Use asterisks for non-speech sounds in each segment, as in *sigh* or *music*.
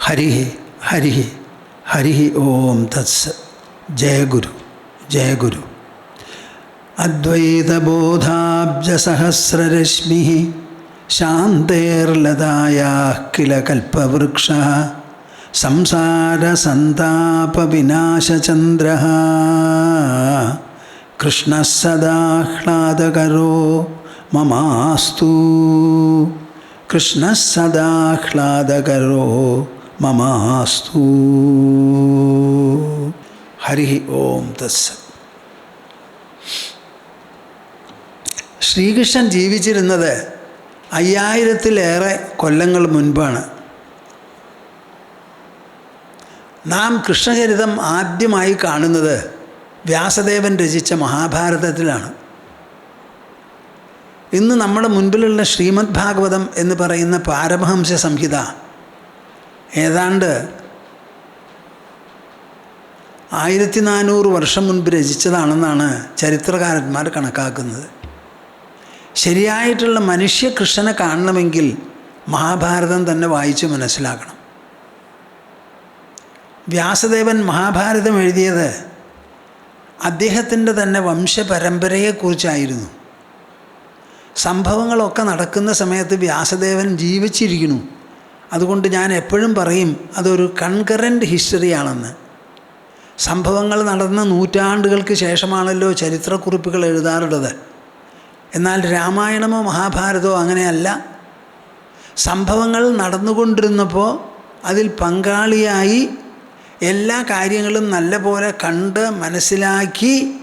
ഹരി ഹരി ഹരി ഓം തത്സ്. ജയഗുരു ജയഗുരു. അദ്വൈതബോധാബ്ജസഹസ്രരശ്മി ശാന്തേർലതായാ കില കൽപ്പവൃക്ഷ സംസാരസന്താപവിനാശചന്ദ്ര കൃഷ്ണ സദാഹ്ലാദകരോ മമാസ്തു. കൃഷ്ണ സദാഹ്ലാദകരോ മമാസ്തു. ഹരി ഓം തസ് ശ്രീകൃഷ്ണൻ ജീവിച്ചിരുന്നത് അയ്യായിരത്തിലേറെ കൊല്ലങ്ങൾ മുൻപാണ്. നാം കൃഷ്ണചരിതം ആദ്യമായി കാണുന്നത് വ്യാസദേവൻ രചിച്ച മഹാഭാരതത്തിലാണ്. ഇന്ന് നമ്മുടെ മുൻപിലുള്ള ശ്രീമദ് ഭാഗവതം എന്ന് പറയുന്ന പാരമഹംസ സംഹിത ഏതാണ്ട് ആയിരത്തി നാനൂറ് വർഷം മുൻപ് രചിച്ചതാണെന്നാണ് ചരിത്രകാരന്മാർ കണക്കാക്കുന്നത്. ശരിയായിട്ടുള്ള മനുഷ്യ കൃഷ്ണനെ കാണണമെങ്കിൽ മഹാഭാരതം തന്നെ വായിച്ച് മനസ്സിലാക്കണം. വ്യാസദേവൻ മഹാഭാരതം എഴുതിയത് അദ്ദേഹത്തിന്റെ തന്നെ വംശപരമ്പരയെക്കുറിച്ചായിരുന്നു. സംഭവങ്ങളൊക്കെ നടക്കുന്ന സമയത്ത് വ്യാസദേവൻ ജീവിച്ചിരിക്കുന്നു. അതുകൊണ്ട് ഞാൻ എപ്പോഴും പറയും അതൊരു കൺകറന്റ് ഹിസ്റ്ററിയാണെന്ന് സംഭവങ്ങൾ നടന്ന നൂറ്റാണ്ടുകൾക്ക് ശേഷമാണല്ലോ ചരിത്രക്കുറിപ്പുകൾ എഴുതാറുള്ളത്. എന്നാൽ രാമായണമോ മഹാഭാരതമോ അങ്ങനെയല്ല. സംഭവങ്ങൾ നടന്നുകൊണ്ടിരുന്നപ്പോൾ അതിൽ പങ്കാളിയായി എല്ലാ കാര്യങ്ങളും നല്ലപോലെ കണ്ട് മനസ്സിലാക്കി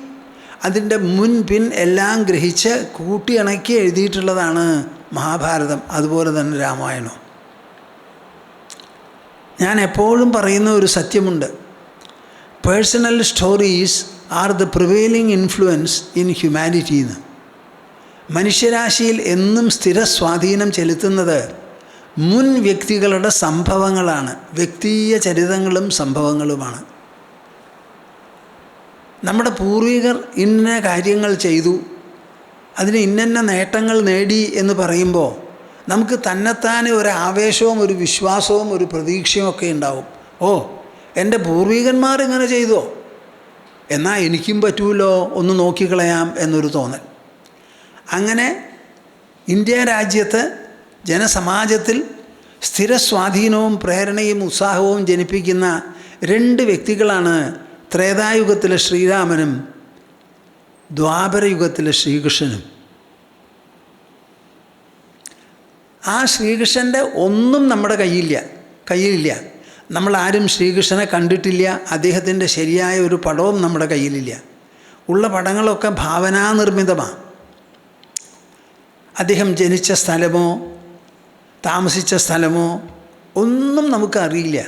അതിന്റെ മുൻപിൻ എല്ലാം ഗ്രഹിച്ച് കൂട്ടിയിണക്കി എഴുതിയിട്ടുള്ളതാണ് മഹാഭാരതം അതുപോലെ തന്നെ രാമായണം ഞാൻ എപ്പോഴും പറയുന്ന ഒരു സത്യമുണ്ട്. Personal stories are the prevailing influence in humanity എന്ന് മനുഷ്യരാശിയിൽ എന്നും സ്ഥിര സ്വാധീനം ചെലുത്തുന്നത് മുൻ വ്യക്തികളുടെ സംഭവങ്ങളാണ്. വ്യക്തീയ ചരിതങ്ങളും സംഭവങ്ങളുമാണ്. നമ്മുടെ പൂർവികർ ഇന്ന കാര്യങ്ങൾ ചെയ്തു. അതിന് ഇന്നന്ന നേട്ടങ്ങൾ നേടി എന്ന് പറയുമ്പോൾ നമുക്ക് തന്നെത്താനെ ഒരു ആവേശവും ഒരു വിശ്വാസവും ഒരു പ്രതീക്ഷയും ഒക്കെ ഉണ്ടാവും. ഓ എന്റെ പൂർവികന്മാർ ഇങ്ങനെ ചെയ്തോ? എന്നാൽ എനിക്കും പറ്റൂലോ? ഒന്ന് നോക്കിക്കളയാം എന്നൊരു തോന്നൽ. അങ്ങനെ ഇന്ത്യ രാജ്യത്ത് ജനസമാജത്തിൽ സ്ഥിര സ്വാധീനവും പ്രേരണയും ഉത്സാഹവും ജനിപ്പിക്കുന്ന രണ്ട് വ്യക്തികളാണ് ത്രേതായുഗത്തിലെ ശ്രീരാമനും ദ്വാപരയുഗത്തിലെ ശ്രീകൃഷ്ണനും. ആ ശ്രീകൃഷ്ണന്റെ ഒന്നും നമ്മുടെ കയ്യിലില്ല കയ്യിലില്ല. നമ്മൾ ആരും ശ്രീകൃഷ്ണനെ കണ്ടിട്ടില്ല അദ്ദേഹത്തിന്റെ ശരിയായ ഒരു പടവും നമ്മുടെ കയ്യിലില്ല. ഉള്ള പടങ്ങളൊക്കെ ഭാവനാനിർമ്മിതമാണ് അദ്ദേഹം ജനിച്ച സ്ഥലമോ താമസിച്ച സ്ഥലമോ ഒന്നും നമുക്കറിയില്ല.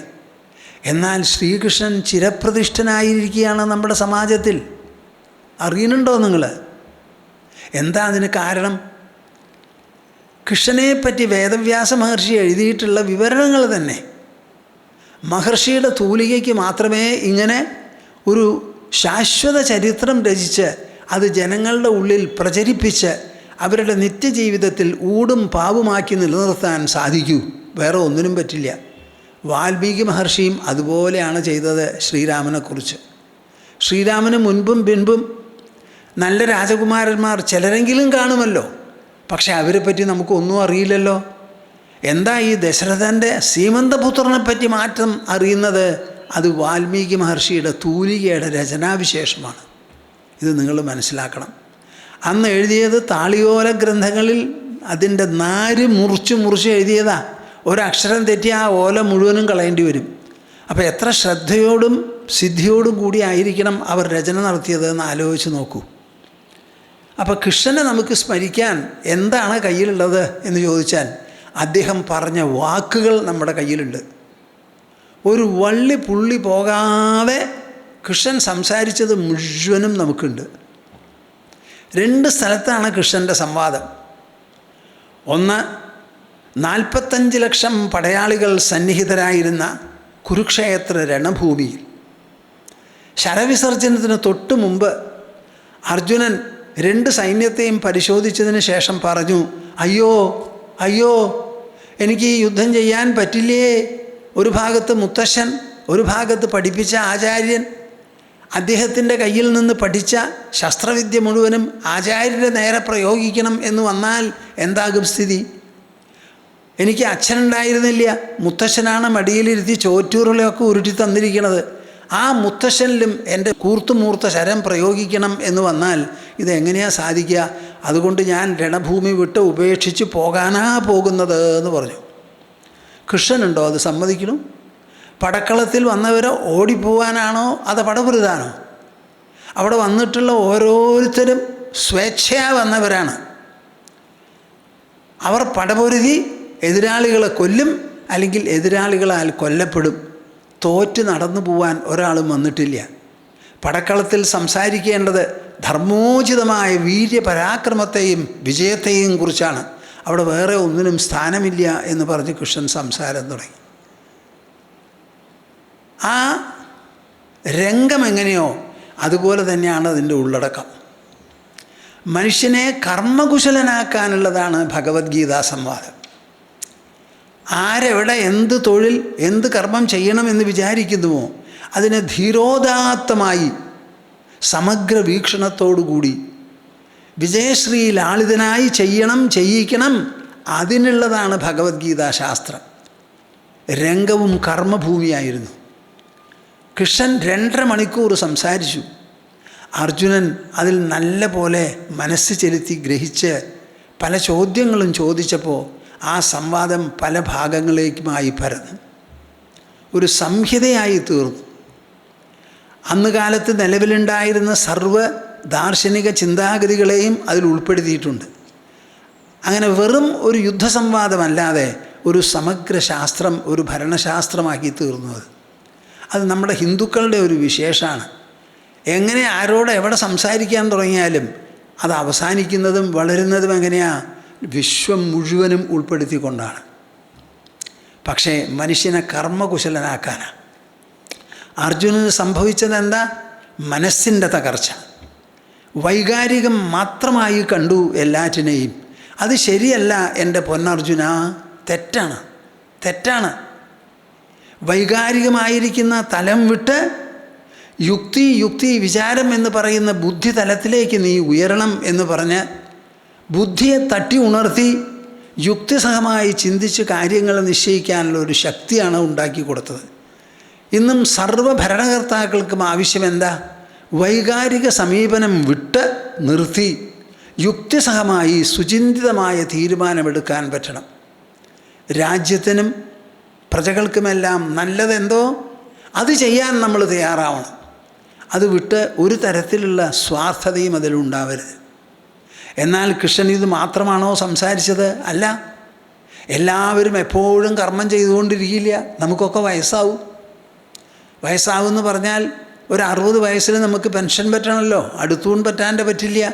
എന്നാൽ ശ്രീകൃഷ്ണൻ ചിരപ്രതിഷ്ഠനായിരിക്കുകയാണ് നമ്മുടെ സമാജത്തിൽ. അറിയുന്നുണ്ടോ നിങ്ങൾ എന്താ അതിന് കാരണം? കൃഷ്ണനെപ്പറ്റി വേദവ്യാസ മഹർഷി എഴുതിയിട്ടുള്ള വിവരണങ്ങൾ തന്നെ. മഹർഷിയുടെ തൂലികയ്ക്ക് മാത്രമേ ഇങ്ങനെ ഒരു ശാശ്വത ചരിത്രം രചിച്ച് അത് ജനങ്ങളുടെ ഉള്ളിൽ പ്രചരിപ്പിച്ച് അവരുടെ നിത്യജീവിതത്തിൽ ഊടും പാവുമാക്കി നിലനിർത്താൻ സാധിക്കൂ. വേറെ ഒന്നിനും പറ്റില്ല. വാൽമീകി മഹർഷിയും അതുപോലെയാണ് ചെയ്തത് ശ്രീരാമനെക്കുറിച്ച് ശ്രീരാമന് മുൻപും പിൻപും നല്ല രാജകുമാരന്മാർ ചിലരെങ്കിലും കാണുമല്ലോ. പക്ഷെ അവരെ പറ്റി നമുക്കൊന്നും അറിയില്ലല്ലോ. എന്താ ഈ ദശരഥന്റെ സീമന്തപുത്രനെ പറ്റി മാറ്റം അറിയുന്നത്? അത് വാൽമീകി മഹർഷിയുടെ തൂലികയുടെ രചനാവിശേഷമാണ്. ഇത് നിങ്ങൾ മനസ്സിലാക്കണം. അന്ന് എഴുതിയത് താളിയോല ഗ്രന്ഥങ്ങളിൽ അതിന്റെ നാര് മുറിച്ച് മുറിച്ച് എഴുതിയതാ. ഒരക്ഷരം തെറ്റി ആ ഓല മുഴുവനും കളയേണ്ടി വരും. അപ്പോൾ എത്ര ശ്രദ്ധയോടും സിദ്ധിയോടും കൂടി ആയിരിക്കണം അവർ രചന നടത്തിയതെന്ന് ആലോചിച്ച് നോക്കൂ. അപ്പോൾ കൃഷ്ണനെ നമുക്ക് സ്മരിക്കാൻ എന്താണ് കയ്യിലുള്ളത് എന്ന് ചോദിച്ചാൽ അദ്ദേഹം പറഞ്ഞ വാക്കുകൾ നമ്മുടെ കയ്യിലുണ്ട്. ഒരു വള്ളി പുള്ളി പോകാതെ കൃഷ്ണൻ സംസാരിച്ചത് മുഴുവനും നമുക്കുണ്ട്. രണ്ട് സ്ഥലത്താണ് കൃഷ്ണന്റെ സംവാദം. ഒന്ന് നാൽപ്പത്തഞ്ച് ലക്ഷം പടയാളികൾ സന്നിഹിതരായിരുന്ന കുരുക്ഷേത്ര രണഭൂമിയിൽ. ശരവിസർജനത്തിന് തൊട്ടു മുമ്പ് അർജുനൻ രണ്ട് സൈന്യത്തെയും പരിശോധിച്ചതിന് ശേഷം പറഞ്ഞു അയ്യോ അയ്യോ എനിക്ക് യുദ്ധം ചെയ്യാൻ പറ്റില്ലേ? ഒരു ഭാഗത്ത് മുത്തശ്ശൻ ഒരു ഭാഗത്ത് പഠിപ്പിച്ച ആചാര്യൻ. അദ്ദേഹത്തിന്റെ കയ്യിൽ നിന്ന് പഠിച്ച ശസ്ത്രവിദ്യ മുഴുവനും ആചാര്യന്റെ നേരെ പ്രയോഗിക്കണം എന്ന് വന്നാൽ എന്താകും സ്ഥിതി? എനിക്ക് അച്ഛനുണ്ടായിരുന്നില്ല. മുത്തശ്ശനാണ് മടിയിലിരുത്തി ചോറ്റൂറിലൊക്കെ ഉരുട്ടി തന്നിരിക്കുന്നത് ആ മുത്തശ്ശനിലും എന്റെ കൂർത്തുമൂർത്ത ശരം പ്രയോഗിക്കണം എന്ന് വന്നാൽ ഇതെങ്ങനെയാണ് സാധിക്കുക? അതുകൊണ്ട് ഞാൻ രണഭൂമി വിട്ട് ഉപേക്ഷിച്ച് പോകാനാ പോകുന്നത് എന്ന് പറഞ്ഞു. കൃഷ്ണനുണ്ടോ അത് സമ്മതിക്കണം പടക്കളത്തിൽ വന്നവരെ ഓടിപ്പോവാനാണോ അത് പടപുരുതാനോ? അവിടെ വന്നിട്ടുള്ള ഓരോരുത്തരും സ്വേച്ഛയാ വന്നവരാണ്. അവർ പടപൊരുതി എതിരാളികളെ കൊല്ലും അല്ലെങ്കിൽ എതിരാളികളാൽ കൊല്ലപ്പെടും. തോറ്റ് നടന്നു പോവാൻ ഒരാളും വന്നിട്ടില്ല. പടക്കളത്തിൽ സംസാരിക്കേണ്ടത് ധർമ്മോചിതമായ വീര്യപരാക്രമത്തെയും വിജയത്തെയും കുറിച്ചാണ്. അവിടെ വേറെ ഒന്നിനും സ്ഥാനമില്ല എന്ന് പറഞ്ഞ് കൃഷ്ണൻ സംസാരം തുടങ്ങി. ആ രംഗം എങ്ങനെയോ അതുപോലെ തന്നെയാണ് അതിന്റെ ഉള്ളടക്കം. മനുഷ്യനെ കർമ്മകുശലനാക്കാനുള്ളതാണ് ഭഗവത്ഗീതാ സംവാദം. ആരെവിടെ എന്ത് തൊഴിൽ എന്ത് കർമ്മം ചെയ്യണമെന്ന് വിചാരിക്കുന്നുവോ അതിനെ ധീരോദാത്തമായി സമഗ്ര വീക്ഷണത്തോടുകൂടി വിജയശ്രീ ലാളിതനായി ചെയ്യണം ചെയ്യിക്കണം അതിനുള്ളതാണ് ഭഗവത്ഗീതാ ശാസ്ത്രം. രംഗവും കർമ്മഭൂമിയായിരുന്നു. കൃഷ്ണൻ രണ്ടര മണിക്കൂർ സംസാരിച്ചു. അർജുനൻ അതിൽ നല്ല പോലെ മനസ്സ് ചെലുത്തി ഗ്രഹിച്ച് പല ചോദ്യങ്ങളും ചോദിച്ചപ്പോൾ ആ സംവാദം പല ഭാഗങ്ങളിലേക്കുമായി പരന്നു. ഒരു സംഹിതയായി തീർന്നു. അന്ന് കാലത്ത് നിലവിലുണ്ടായിരുന്ന സർവ ദാർശനിക ചിന്താഗതികളെയും അതിൽ ഉൾപ്പെടുത്തിയിട്ടുണ്ട്. അങ്ങനെ വെറും ഒരു യുദ്ധസംവാദമല്ലാതെ ഒരു സമഗ്ര ശാസ്ത്രം ഒരു ഭരണശാസ്ത്രമാക്കി തീർന്നു അത്. അത് നമ്മുടെ ഹിന്ദുക്കളുടെ ഒരു വിശേഷമാണ്. എങ്ങനെ ആരോട് എവിടെ സംസാരിക്കാൻ തുടങ്ങിയാലും അത് അവസാനിക്കുന്നതും വളരുന്നതും എങ്ങനെയാ? വിശ്വം മുഴുവനും ഉൾപ്പെടുത്തിക്കൊണ്ടാണ്. പക്ഷേ മനുഷ്യനെ കർമ്മകുശലനാക്കാനാണ് അർജുനന് സംഭവിച്ചത് എന്താ മനസ്സിന്റെ തകർച്ച. വൈകാരികം മാത്രമായി കണ്ടു എല്ലാറ്റിനെയും. അത് ശരിയല്ല എന്റെ പൊന്നർജുന. തെറ്റാണ്. തെറ്റാണ്. വൈകാരികമായിരിക്കുന്ന തലം വിട്ട് യുക്തി യുക്തി വിചാരം എന്ന് പറയുന്ന ബുദ്ധി തലത്തിലേക്ക് നീ ഉയരണം എന്ന് പറഞ്ഞ് ബുദ്ധിയെ തട്ടി ഉണർത്തി യുക്തിസഹമായി ചിന്തിച്ച് കാര്യങ്ങൾ നിശ്ചയിക്കാനുള്ള ഒരു ശക്തിയാണ് ഉണ്ടാക്കി കൊടുത്തത്. ഇന്നും സർവഭരണകർത്താക്കൾക്കും ആവശ്യം എന്താ വൈകാരിക സമീപനം വിട്ട് നിർത്തി യുക്തിസഹമായി സുചിന്തിതമായ തീരുമാനമെടുക്കാൻ പറ്റണം. രാജ്യത്തിനും പ്രജകൾക്കുമെല്ലാം നല്ലതെന്തോ? അത് ചെയ്യാൻ നമ്മൾ തയ്യാറാവണം. അത് വിട്ട് ഒരു തരത്തിലുള്ള സ്വാർത്ഥതയും അതിലുണ്ടാവരുത്. എന്നാൽ കൃഷ്ണൻ ഇത് മാത്രമാണോ സംസാരിച്ചത്? അല്ല. എല്ലാവരും എപ്പോഴും കർമ്മം ചെയ്തുകൊണ്ടിരിക്കില്ല. നമുക്കൊക്കെ വയസ്സാവും. വയസ്സാവുമെന്ന് പറഞ്ഞാൽ ഒരു അറുപത് വയസ്സിൽ നമുക്ക് പെൻഷൻ പറ്റണമല്ലോ. അടുത്തൂൺ പറ്റാന്റെ പറ്റില്ല.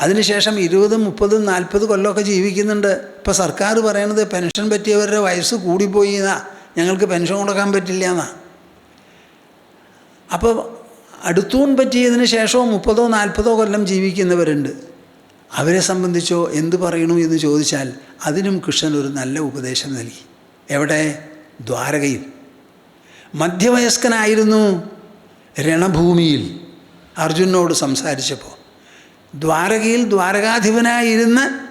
അതിനുശേഷം ഇരുപതും മുപ്പതും നാൽപ്പത് കൊല്ലമൊക്കെ ജീവിക്കുന്നുണ്ട്. ഇപ്പോൾ സർക്കാർ പറയണത് പെൻഷൻ പറ്റിയവരുടെ വയസ്സ് കൂടിപ്പോയി എന്നാ. ഞങ്ങൾക്ക് പെൻഷൻ കൊടുക്കാൻ പറ്റില്ല എന്നാ. അപ്പോൾ അടുത്തൂൺ പറ്റിയതിന് ശേഷമോ മുപ്പതോ നാൽപ്പതോ കൊല്ലം ജീവിക്കുന്നവരുണ്ട്. അവരെ സംബന്ധിച്ചോ എന്ത് പറയണു എന്ന് ചോദിച്ചാൽ അതിനും കൃഷ്ണൻ ഒരു നല്ല ഉപദേശം നൽകി. എവിടെ? ദ്വാരകയിൽ. മധ്യവയസ്കനായിരുന്നു രണഭൂമിയിൽ. അർജുനോട് സംസാരിച്ചപ്പോൾ ദ്വാരകയിൽ ദ്വാരകാധിപനായിരുന്ന്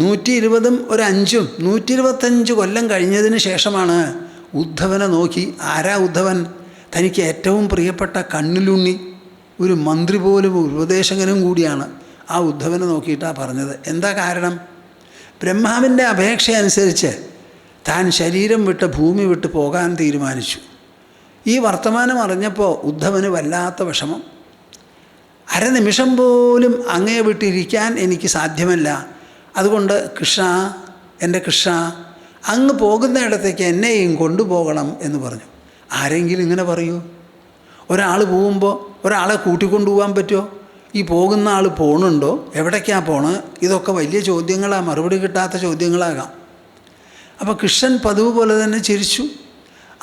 നൂറ്റി ഇരുപതും ഒരു അഞ്ചും നൂറ്റി ഇരുപത്തഞ്ച് കൊല്ലം കഴിഞ്ഞതിന് ശേഷമാണ് ഉദ്ധവനെ നോക്കി ആരാ ഉദ്ധവൻ? തനിക്ക് ഏറ്റവും പ്രിയപ്പെട്ട കണ്ണിലുണ്ണി ഒരു മന്ത്രി പോലും ഉപദേശകനും കൂടിയാണ്. ആ ഉദ്ധവനെ നോക്കിയിട്ടാണ് പറഞ്ഞത്. എന്താ കാരണം? ബ്രഹ്മാവിന്റെ അപേക്ഷ അനുസരിച്ച് താൻ ശരീരം വിട്ട് ഭൂമി വിട്ട് പോകാൻ തീരുമാനിച്ചു. ഈ വർത്തമാനം അറിഞ്ഞപ്പോൾ ഉദ്ധവന് വല്ലാത്ത വിഷമം. അരനിമിഷം പോലും അങ്ങേ വിട്ടിരിക്കാൻ എനിക്ക് സാധ്യമല്ല. അതുകൊണ്ട് കൃഷ്ണ എന്റെ കൃഷ്ണ അങ്ങ് പോകുന്നിടത്തേക്ക് എന്നെയും കൊണ്ടുപോകണം എന്ന് പറഞ്ഞു. ആരെങ്കിലും ഇങ്ങനെ പറയൂ? ഒരാൾ പോകുമ്പോൾ ഒരാളെ കൂട്ടിക്കൊണ്ടുപോകാൻ പറ്റുമോ? ഈ പോകുന്ന ആൾ പോണുണ്ടോ? എവിടേക്കാണ് പോണ്? ഇതൊക്കെ വലിയ ചോദ്യങ്ങളാണ് മറുപടി കിട്ടാത്ത ചോദ്യങ്ങളാകാം. അപ്പോൾ കൃഷ്ണൻ പതിവ് പോലെ തന്നെ ചിരിച്ചു.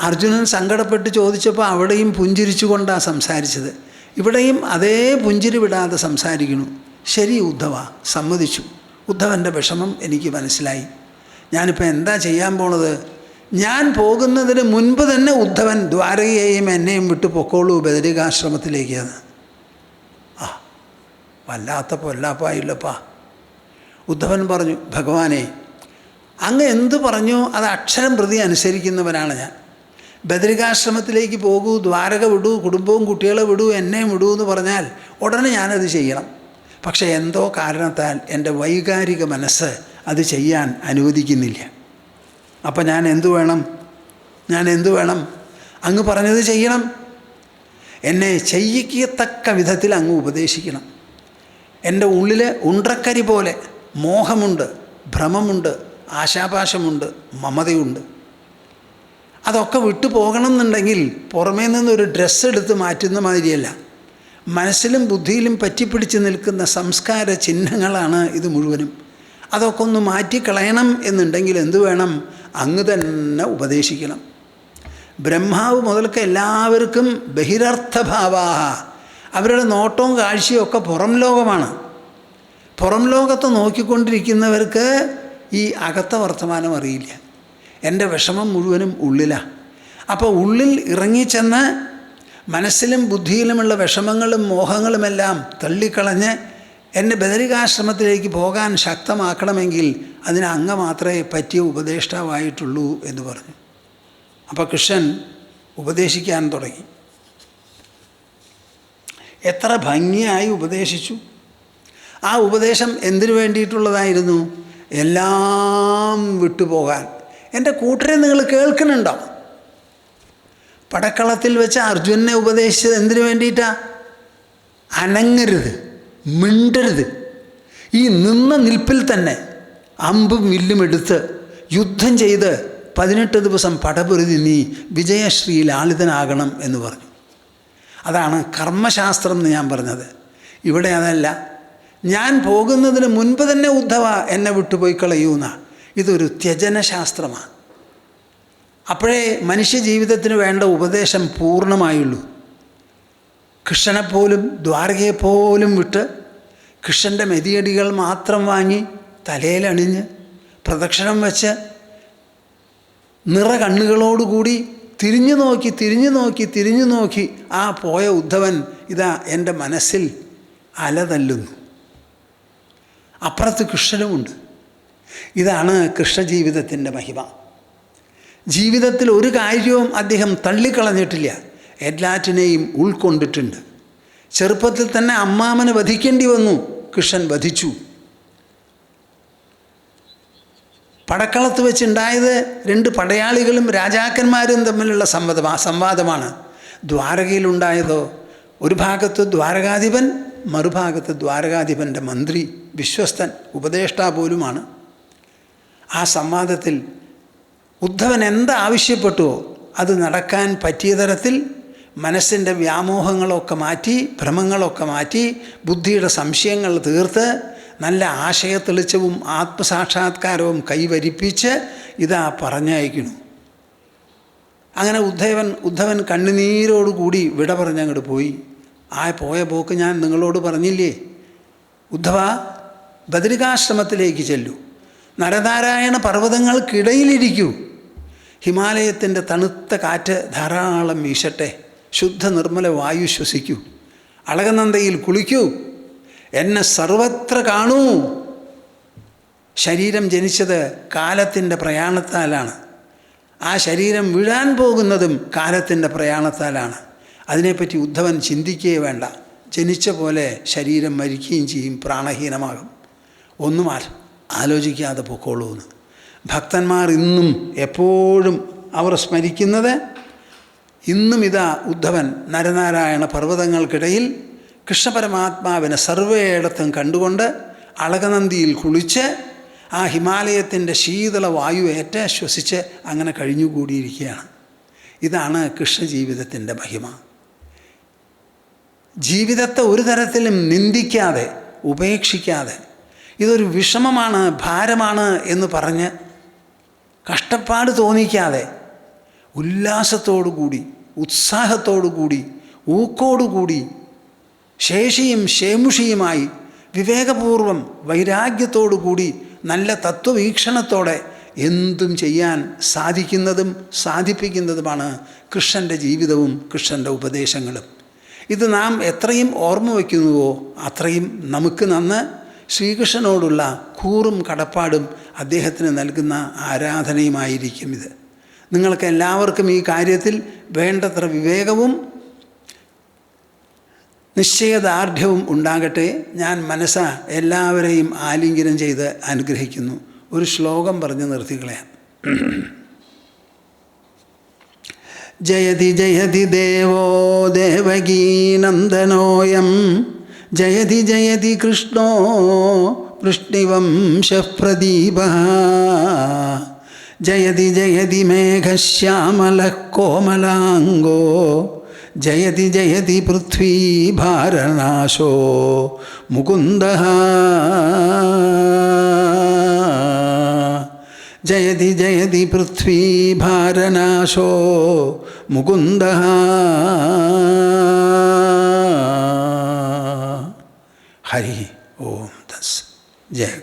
അർജുനൻ സങ്കടപ്പെട്ട് ചോദിച്ചപ്പോൾ അവിടെയും പുഞ്ചിരിച്ചു കൊണ്ടാണ് സംസാരിച്ചത്. ഇവിടെയും അതേ പുഞ്ചിരി വിടാതെ സംസാരിക്കുന്നു. ശരി ഉദ്ധവ സമ്മതിച്ചു. ഉദ്ധവന്റെ വിഷമം എനിക്ക് മനസ്സിലായി. ഞാനിപ്പോൾ എന്താ ചെയ്യാൻ പോണത്? ഞാൻ പോകുന്നതിന് മുൻപ് തന്നെ ഉദ്ധവൻ ദ്വാരകയെയും എന്നെയും വിട്ടു പൊക്കോളൂ ബദരികാശ്രമത്തിലേക്കാണ്. വല്ലാത്ത പൊല്ലാപ്പായില്ലപ്പാ ഉദ്ധവൻ പറഞ്ഞു ഭഗവാനെ അങ്ങ് എന്ത് പറഞ്ഞു അത് അക്ഷരം പ്രതി അനുസരിക്കുന്നവനാണ് ഞാൻ. ബദരികാശ്രമത്തിലേക്ക് പോകൂ ദ്വാരക വിടൂ കുടുംബവും കുട്ടികളെ വിടൂ എന്നെയും വിടൂ എന്ന് പറഞ്ഞാൽ ഉടനെ ഞാനത് ചെയ്യണം. പക്ഷേ എന്തോ കാരണത്താൽ എന്റെ വൈകാരിക മനസ്സ് അത് ചെയ്യാൻ അനുവദിക്കുന്നില്ല. അപ്പം ഞാൻ എന്തു വേണം? ഞാൻ എന്തു വേണം? അങ്ങ് പറഞ്ഞത് ചെയ്യണം. എന്നെ ചെയ്യിക്കത്തക്ക വിധത്തിൽ അങ്ങ് ഉപദേശിക്കണം. എന്റെ ഉള്ളിൽ ഉണ്ടക്കരി പോലെ മോഹമുണ്ട് ഭ്രമമുണ്ട് ആശാപാശമുണ്ട് മമതയുണ്ട്. അതൊക്കെ വിട്ടു പോകണം എന്നുണ്ടെങ്കിൽ പുറമേ നിന്നൊരു ഡ്രസ്സ് എടുത്ത് മാറ്റുന്ന മാതിരിയല്ല. മനസ്സിലും ബുദ്ധിയിലും പറ്റിപ്പിടിച്ച് നിൽക്കുന്ന സംസ്കാര ചിഹ്നങ്ങളാണ് ഇത് മുഴുവനും. അതൊക്കെ ഒന്ന് മാറ്റിക്കളയണം എന്നുണ്ടെങ്കിൽ എന്തു വേണം? അങ്ങ് തന്നെ ഉപദേശിക്കണം. ബ്രഹ്മാവ് മുതൽക്ക് എല്ലാവർക്കും ബഹിരർത്ഥഭാവാഹ അവരുടെ നോട്ടവും കാഴ്ചയും ഒക്കെ പുറം ലോകമാണ്. പുറം ലോകത്ത് നോക്കിക്കൊണ്ടിരിക്കുന്നവർക്ക് ഈ അകത്ത വർത്തമാനം അറിയില്ല. എന്റെ വിഷമം മുഴുവനും ഉള്ളിലാണ് അപ്പോൾ ഉള്ളിൽ ഇറങ്ങിച്ചെന്ന് മനസ്സിലും ബുദ്ധിയിലുമുള്ള വിഷമങ്ങളും മോഹങ്ങളുമെല്ലാം തള്ളിക്കളഞ്ഞ് എന്നെ ബദരികാശ്രമത്തിലേക്ക് പോകാൻ ശക്തമാക്കണമെങ്കിൽ അതിന് അങ്ങ് മാത്രമേ പറ്റിയ ഉപദേഷ്ടാവായിട്ടുള്ളൂ എന്ന് പറഞ്ഞു. അപ്പോൾ കൃഷ്ണൻ ഉപദേശിക്കാൻ തുടങ്ങി. എത്ര ഭംഗിയായി ഉപദേശിച്ചു. ആ ഉപദേശം എന്തിനു വേണ്ടിയിട്ടുള്ളതായിരുന്നു? എല്ലാം വിട്ടുപോകാൻ. എന്റെ കൂട്ടരെ നിങ്ങൾ കേൾക്കുന്നുണ്ടോ? പടക്കളത്തിൽ വെച്ച് അർജുനെ ഉപദേശിച്ചത് എന്തിനു വേണ്ടിയിട്ടാ? അനങ്ങരുത് മിണ്ടരുത്. ഈ നിന്ന നിൽപ്പിൽ തന്നെ അമ്പും വില്ലും എടുത്ത് യുദ്ധം ചെയ്ത് പതിനെട്ട് ദിവസം പടപൊരുതി നീ വിജയശ്രീ ലാളിതനാകണം എന്ന് പറഞ്ഞു. അതാണ് കർമ്മശാസ്ത്രം എന്ന് ഞാൻ പറഞ്ഞത്. ഇവിടെ അതല്ല. ഞാൻ പോകുന്നതിന് മുൻപ് തന്നെ ഉദ്ധവ എന്നെ വിട്ടുപോയി കളയൂന്ന. ഇതൊരു ത്യജനശാസ്ത്രമാണ്. അപ്പോഴേ മനുഷ്യ ജീവിതത്തിന് വേണ്ട ഉപദേശം പൂർണമായുള്ളൂ. കൃഷ്ണനെപ്പോലും ദ്വാരകയെപ്പോലും വിട്ട് കൃഷ്ണന്റെ മെതിയടികൾ മാത്രം വാങ്ങി തലയിലണിഞ്ഞ് പ്രദക്ഷിണം വെച്ച് നിറ കണ്ണുകളോടുകൂടി തിരിഞ്ഞു നോക്കി തിരിഞ്ഞു നോക്കി തിരിഞ്ഞു നോക്കി. ആ പോയ ഉദ്ധവൻ ഇതാ എന്റെ മനസ്സിൽ അലതല്ലുന്നു. അപ്പുറത്ത് കൃഷ്ണനുമുണ്ട്. ഇതാണ് കൃഷ്ണജീവിതത്തിന്റെ മഹിമ. ജീവിതത്തിൽ ഒരു കാര്യവും അദ്ദേഹം തള്ളിക്കളഞ്ഞിട്ടില്ല. എല്ലാറ്റിനെയും ഉൾക്കൊണ്ടിട്ടുണ്ട്. ചെറുപ്പത്തിൽ തന്നെ അമ്മാമന് വധിക്കേണ്ടി വന്നു. കൃഷ്ണൻ വധിച്ചു. പടക്കളത്ത് വെച്ചുണ്ടായത് രണ്ട് പടയാളികളും രാജാക്കന്മാരും തമ്മിലുള്ള സംവാദമാ സംവാദമാണ്. ദ്വാരകയിലുണ്ടായതോ? ഒരു ഭാഗത്ത് ദ്വാരകാധിപൻ മറുഭാഗത്ത് ദ്വാരകാധിപന്റെ മന്ത്രി വിശ്വസ്തൻ ഉപദേഷ്ടാ പോലുമാണ്. ആ സംവാദത്തിൽ ഉദ്ധവൻ എന്താവശ്യപ്പെട്ടുവോ? അത് നടക്കാൻ പറ്റിയ തരത്തിൽ മനസ്സിന്റെ വ്യാമോഹങ്ങളൊക്കെ മാറ്റി ഭ്രമങ്ങളൊക്കെ മാറ്റി ബുദ്ധിയുടെ സംശയങ്ങൾ തീർത്ത് നല്ല ആശയത്തെളിച്ചവും ആത്മസാക്ഷാത്കാരവും കൈവരിപ്പിച്ച് ഇതാ പറഞ്ഞയക്കുന്നു. അങ്ങനെ ഉദ്ധവൻ ഉദ്ധവൻ കണ്ണുനീരോടുകൂടി വിട പറഞ്ഞങ്ങോട്ട് പോയി. ആ പോയ പോക്ക് ഞാൻ നിങ്ങളോട് പറഞ്ഞില്ലേ? ഉദ്ധവ ബദരികാശ്രമത്തിലേക്ക് ചെല്ലൂ. നരനാരായണ പർവതങ്ങൾക്കിടയിലിരിക്കൂ. ഹിമാലയത്തിന്റെ തണുത്ത കാറ്റ് ധാരാളം വീശട്ടെ. ശുദ്ധ നിർമ്മല വായു ശ്വസിക്കൂ. അളകനന്ദയിൽ കുളിക്കൂ. എന്നെ സർവത്ര കാണൂ. ശരീരം ജനിച്ചത് കാലത്തിന്റെ പ്രയാണത്താലാണ്. ആ ശരീരം വീഴാൻ പോകുന്നതും കാലത്തിന്റെ പ്രയാണത്താലാണ്. അതിനെപ്പറ്റി ഉദ്ധവൻ ചിന്തിക്കുകയേ വേണ്ട. ജനിച്ച പോലെ ശരീരം മരിക്കുകയും ചെയ്യും പ്രാണഹീനമാകും. ഒന്നും ആലോചിക്കാതെ പൊക്കോളൂ എന്ന്. ഭക്തന്മാർ ഇന്നും എപ്പോഴും അവർ സ്മരിക്കുന്നത് ഇന്നും ഇതാ ഉദ്ധവൻ നരനാരായണ പർവതങ്ങൾക്കിടയിൽ കൃഷ്ണപരമാത്മാവിനെ സർവേയിടത്തും കണ്ടുകൊണ്ട് അളകനന്ദിയിൽ കുളിച്ച് ആ ഹിമാലയത്തിന്റെ ശീതള വായു ഏറ്റ് ശ്വസിച്ച് അങ്ങനെ കഴിഞ്ഞുകൂടിയിരിക്കുകയാണ്. ഇതാണ് കൃഷ്ണജീവിതത്തിന്റെ മഹിമ. ജീവിതത്തെ ഒരു തരത്തിലും നിന്ദിക്കാതെ ഉപേക്ഷിക്കാതെ ഇതൊരു വിഷമമാണ് ഭാരമാണ് എന്ന് പറഞ്ഞ് കഷ്ടപ്പാട് തോന്നിക്കാതെ ഉല്ലാസത്തോടുകൂടി ഉത്സാഹത്തോടുകൂടി ഊക്കോടുകൂടി ശേഷിയും ശേമുഷിയുമായി വിവേകപൂർവം വൈരാഗ്യത്തോടുകൂടി നല്ല തത്വവീക്ഷണത്തോടെ എന്തും ചെയ്യാൻ സാധിക്കുന്നതും സാധിപ്പിക്കുന്നതുമാണ് കൃഷ്ണന്റെ ജീവിതവും കൃഷ്ണന്റെ ഉപദേശങ്ങളും. ഇത് നാം എത്രയും ഓർമ്മ വയ്ക്കുന്നുവോ അത്രയും നമുക്ക് നന്ന് ശ്രീകൃഷ്ണനോടുള്ള കൂറും കടപ്പാടും അദ്ദേഹത്തിന് നൽകുന്ന ആരാധനയുമായിരിക്കും ഇത്. നിങ്ങൾക്ക് എല്ലാവർക്കും ഈ കാര്യത്തിൽ വേണ്ടത്ര വിവേകവും നിശ്ചയദാർഢ്യവും ഉണ്ടാകട്ടെ ഞാൻ മനസ്സ എല്ലാവരെയും ആലിംഗനം ചെയ്ത് അനുഗ്രഹിക്കുന്നു. ഒരു ശ്ലോകം പറഞ്ഞു നിർത്തിക്കളയാം *clears throat* ജയതി ജയതി ദേവോ ദേവകീനന്ദനോയം ജയതി ജയതി കൃഷ്ണോ വൃഷ്ണിവംശപ്രദീപ ജയതി ജയതി മേഘശ്യാമലഃ കോമലാംഗോ. ജയതി ജയതി പൃഥ്വീഭാരനാശോ മുകുന്ദ ജയതി ജയതി പൃഥ്വീഭാരനാശോ മുകുന്ദ ഹരി ഓം തസ് ജയ ഗുരു ജയ ഗുരു